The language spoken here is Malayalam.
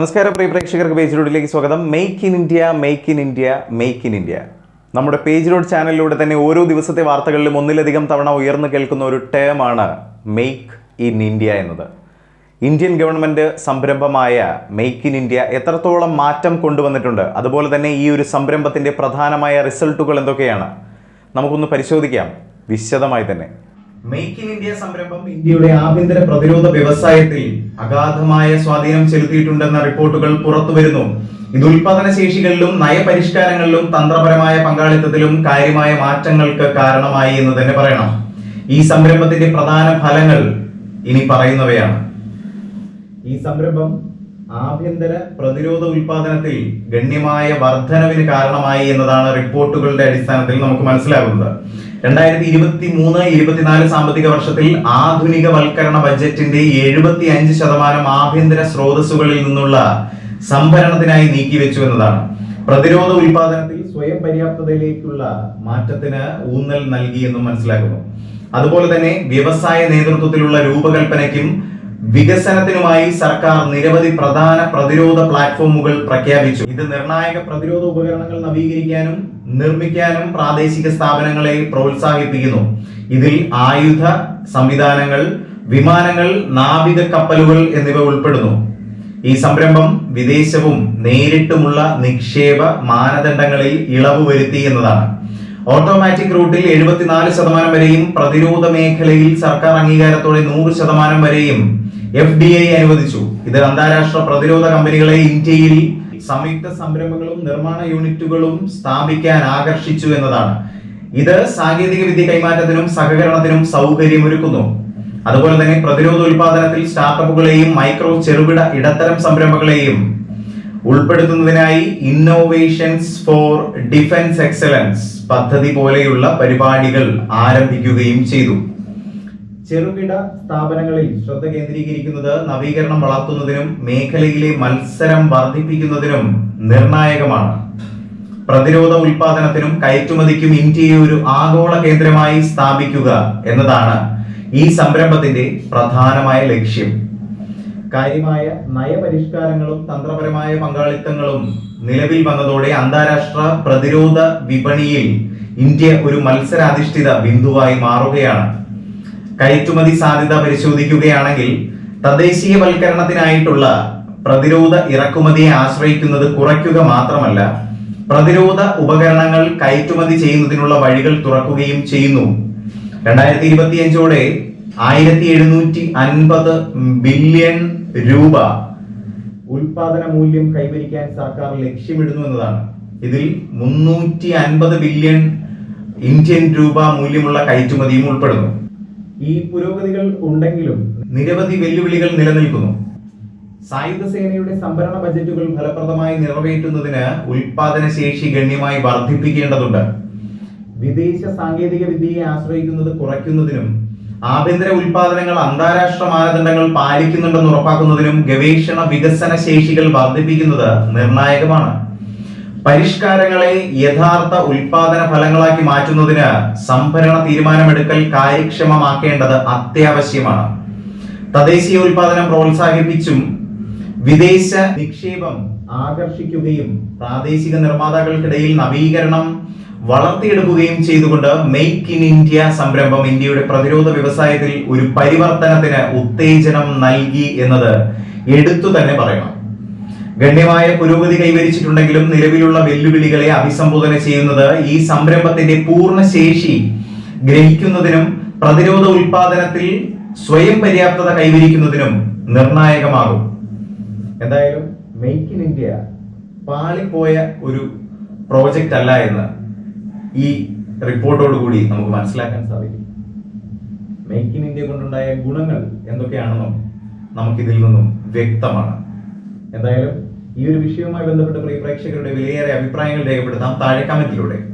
നമസ്കാരം പ്രിയ പ്രേക്ഷകർക്ക് പേജിലൂടെയിലേക്ക് സ്വാഗതം. Make in India make in India make in India നമ്മുടെ പേജിലോഡ് ചാനലിലൂടെ തന്നെ ഓരോ ദിവസത്തെ വാർത്തകളിലും ഒന്നിലധികം തവണ ഉയർന്നു കേൾക്കുന്ന ഒരു ടേമാണ് മെയ്ക്ക് ഇൻ ഇന്ത്യ എന്നത്. ഇന്ത്യൻ ഗവൺമെന്റ് സംരംഭമായ മെയ്ക്ക് ഇൻ ഇന്ത്യ എത്രത്തോളം മാറ്റം കൊണ്ടുവന്നിട്ടുണ്ട് അതുപോലെ തന്നെ ഈ ഒരു സംരംഭത്തിന്റെ പ്രധാനമായ റിസൾട്ടുകൾ എന്തൊക്കെയാണ് നമുക്കൊന്ന് പരിശോധിക്കാം. വിശദമായി തന്നെ. മേക്ക് ഇൻ ഇന്ത്യ സംരംഭം ഇന്ത്യയുടെ ആഭ്യന്തര പ്രതിരോധ വ്യവസായത്തിൽ അഗാധമായ സ്വാധീനം ചെലുത്തിയിട്ടുണ്ടെന്ന റിപ്പോർട്ടുകൾ പുറത്തുവരുന്നു ഇത് ഉൽപാദന ശേഷികളിലും നയപരിഷ്കാരങ്ങളിലും തന്ത്രപരമായ പങ്കാളിത്തത്തിലും കാര്യമായ മാറ്റങ്ങൾക്ക് കാരണമായി എന്ന് തന്നെ പറയണം. ഈ സംരംഭത്തിന്റെ പ്രധാന ഫലങ്ങൾ ഇനി പറയുന്നവയാണ്. ഈ സംരംഭം ആഭ്യന്തര പ്രതിരോധ ഉൽപാദനത്തിൽ ഗണ്യമായ വർധനവിന് കാരണമായി എന്നതാണ് റിപ്പോർട്ടുകളുടെ അടിസ്ഥാനത്തിൽ നമുക്ക് മനസ്സിലാകുന്നത്. രണ്ടായിരത്തി ഇരുപത്തി മൂന്ന് ഇരുപത്തിനാല് സാമ്പത്തിക വർഷത്തിൽ ആധുനികവൽക്കരണ ബജറ്റിന്റെ എഴുപത്തി അഞ്ച് ശതമാനം ആഭ്യന്തര സ്രോതസ്സുകളിൽ നിന്നുള്ള സംഭരണത്തിനായി നീക്കിവെച്ചു എന്നതാണ്. പ്രതിരോധ ഉൽപാദനത്തിൽ സ്വയം പര്യാപ്തതയിലേക്കുള്ള മാറ്റത്തിന് ഊന്നൽ നൽകിയെന്നും മനസ്സിലാക്കുന്നു. അതുപോലെ തന്നെ വ്യവസായ നേതൃത്വത്തിലുള്ള രൂപകൽപ്പനയ്ക്കും വികസനത്തിനുമായി സർക്കാർ നിരവധി പ്രധാന പ്രതിരോധ പ്ലാറ്റ്ഫോമുകൾ പ്രഖ്യാപിച്ചു. ഇത് നിർണായക പ്രതിരോധ ഉപകരണങ്ങൾ നവീകരിക്കാനും നിർമ്മിക്കാനും പ്രാദേശിക സ്ഥാപനങ്ങളെ പ്രോത്സാഹിപ്പിക്കുന്നു. ഇതിൽ ആയുധ സംവിധാനങ്ങൾ വിമാനങ്ങൾ നാവിക കപ്പലുകൾ എന്നിവ ഉൾപ്പെടുന്നു. ഈ സംരംഭം വിദേശവും നേരിട്ടുമുള്ള നിക്ഷേപ മാനദണ്ഡങ്ങളിൽ ഇളവ് വരുത്തി എന്നതാണ്. ഓട്ടോമാറ്റിക് റൂട്ടിൽ എഴുപത്തിനാല് ശതമാനം വരെയും പ്രതിരോധ മേഖലയിൽ സർക്കാർ അംഗീകാരത്തോടെ നൂറ് ശതമാനം വരെയും എഫ് ഡി ഐ അനുവദിച്ചു. ഇത് അന്താരാഷ്ട്ര പ്രതിരോധ കമ്പനികളെ ഇന്ത്യയിൽ സംയുക്ത സംരംഭങ്ങളും നിർമ്മാണ യൂണിറ്റുകളും സ്ഥാപിക്കാൻ ആകർഷിച്ചു എന്നതാണ്. ഇത് സാങ്കേതിക വിദ്യ കൈമാറ്റത്തിനും സഹകരണത്തിനും സൗകര്യമൊരുക്കുന്നു. അതുപോലെ തന്നെ പ്രതിരോധ ഉൽപാദനത്തിൽ സ്റ്റാർട്ടപ്പുകളെയും മൈക്രോ ചെറുകിട ഇടത്തരം സംരംഭങ്ങളെയും ഉൾപ്പെടുത്തുന്നതിനായി ഇന്നോവേഷൻസ് ഫോർ ഡിഫൻസ് എക്സലൻസ് പദ്ധതി പോലെയുള്ള പരിപാടികൾ ആരംഭിക്കുകയും ചെയ്തു. ചെറുകിട സ്ഥാപനങ്ങളിൽ ശ്രദ്ധ കേന്ദ്രീകരിക്കുന്നത് നവീകരണം വളർത്തുന്നതിനും മേഖലയിലെ മത്സരം വർദ്ധിപ്പിക്കുന്നതിനും നിർണായകമാണ്. പ്രതിരോധ ഉൽപാദനത്തിനും കയറ്റുമതിക്കും ഇന്ത്യയെ ഒരു ആഗോള കേന്ദ്രമായി സ്ഥാപിക്കുക എന്നതാണ് ഈ സംരംഭത്തിന്റെ പ്രധാനമായ ലക്ഷ്യം. കാര്യമായ നയപരിഷ്കാരങ്ങളും തന്ത്രപരമായ പങ്കാളിത്തങ്ങളും നിലവിൽ വന്നതോടെ അന്താരാഷ്ട്ര പ്രതിരോധ വിപണിയിൽ ഇന്ത്യ ഒരു മത്സരാധിഷ്ഠിത ബിന്ദുവായി മാറുകയാണ്. കയറ്റുമതി സാധ്യത പരിശോധിക്കുകയാണെങ്കിൽ തദ്ദേശീയവൽക്കരണത്തിനായിട്ടുള്ള പ്രതിരോധ ഇറക്കുമതിയെ ആശ്രയിക്കുന്നത് കുറയ്ക്കുക മാത്രമല്ല പ്രതിരോധ ഉപകരണങ്ങൾ കയറ്റുമതി ചെയ്യുന്നതിനുള്ള വഴികൾ തുറക്കുകയും ചെയ്യുന്നു. രണ്ടായിരത്തി ഇരുപത്തിയഞ്ചോടെ ആയിരത്തി എഴുന്നൂറ്റി അൻപത് ബില്യൺ രൂപ ഉൽപാദന മൂല്യം കൈവരിക്കാൻ സർക്കാർ ലക്ഷ്യമിടുന്നു എന്നതാണ്. ഇതിൽ മുന്നൂറ്റി അൻപത് ബില്യൺ ഇന്ത്യൻ രൂപ മൂല്യമുള്ള കയറ്റുമതിയും ഉൾപ്പെടുന്നു. ഈ പുരോഗതികൾ ഉണ്ടെങ്കിലും നിരവധി വെല്ലുവിളികൾ നിലനിൽക്കുന്നു. സായുധ സേനയുടെ സംഭരണ ബജറ്റുകൾ ഫലപ്രദമായി നിറവേറ്റുന്നതിന് ഉൽപാദന ശേഷി ഗണ്യമായി വർദ്ധിപ്പിക്കേണ്ടതുണ്ട്. വിദേശ സാങ്കേതിക വിദ്യയെ ആശ്രയിക്കുന്നത് കുറയ്ക്കുന്നതിനും ആഭ്യന്തര ഉൽപാദനങ്ങൾ അന്താരാഷ്ട്ര മാനദണ്ഡങ്ങൾ പാലിക്കുന്നുണ്ടെന്ന് ഉറപ്പാക്കുന്നതിനും ഗവേഷണ വികസന ശേഷികൾ വർദ്ധിപ്പിക്കുന്നത് നിർണായകമാണ്. പരിഷ്കാരങ്ങളെ യഥാർത്ഥ ഉൽപാദന ഫലങ്ങളാക്കി മാറ്റുന്നതിന് സംഭരണ തീരുമാനമെടുക്കൽ കാര്യക്ഷമമാക്കേണ്ടത് അത്യാവശ്യമാണ്. തദ്ദേശീയ ഉൽപാദനം പ്രോത്സാഹിപ്പിച്ചും വിദേശ നിക്ഷേപം ആകർഷിക്കുകയും പ്രാദേശിക നിർമ്മാതാക്കൾക്കിടയിൽ നവീകരണം വളർത്തിയെടുക്കുകയും ചെയ്തുകൊണ്ട് മെയ്ക്ക് ഇൻ ഇന്ത്യ സംരംഭം ഇന്ത്യയുടെ പ്രതിരോധ വ്യവസായത്തിൽ ഒരു പരിവർത്തനത്തിന് ഉത്തേജനം നൽകി എന്നത് എടുത്തു തന്നെ പറയണം. ഗണ്യമായ പുരോഗതി കൈവരിച്ചിട്ടുണ്ടെങ്കിലും നിലവിലുള്ള വെല്ലുവിളികളെ അഭിസംബോധന ചെയ്യുന്നത് ഈ സംരംഭത്തിന്റെ പൂർണ ശേഷി ഗ്രഹിക്കുന്നതിനും പ്രതിരോധ ഉൽപാദനത്തിൽ സ്വയം പര്യാപ്തത കൈവരിക്കുന്നതിനും നിർണായകമാകും. എന്തായാലും മെയ്ക്ക് ഇൻ ഇന്ത്യ പാളിപ്പോയ ഒരു പ്രോജക്റ്റ് അല്ല എന്ന് ഈ റിപ്പോർട്ടോടുകൂടി നമുക്ക് മനസ്സിലാക്കാൻ സാധിക്കും. മെയ്ക്ക് ഇൻ ഇന്ത്യ കൊണ്ടുണ്ടായ ഗുണങ്ങൾ എന്തൊക്കെയാണെന്നും നമുക്കിതിൽ നിന്നും വ്യക്തമാണ്. എന്തായാലും ഈ ഒരു വിഷയവുമായി ബന്ധപ്പെട്ട് പ്രിയ പ്രേക്ഷകരുടെ വിലയേറെ അഭിപ്രായങ്ങൾ രേഖപ്പെടുത്താം. താഴെ കമന്റിലൂടെ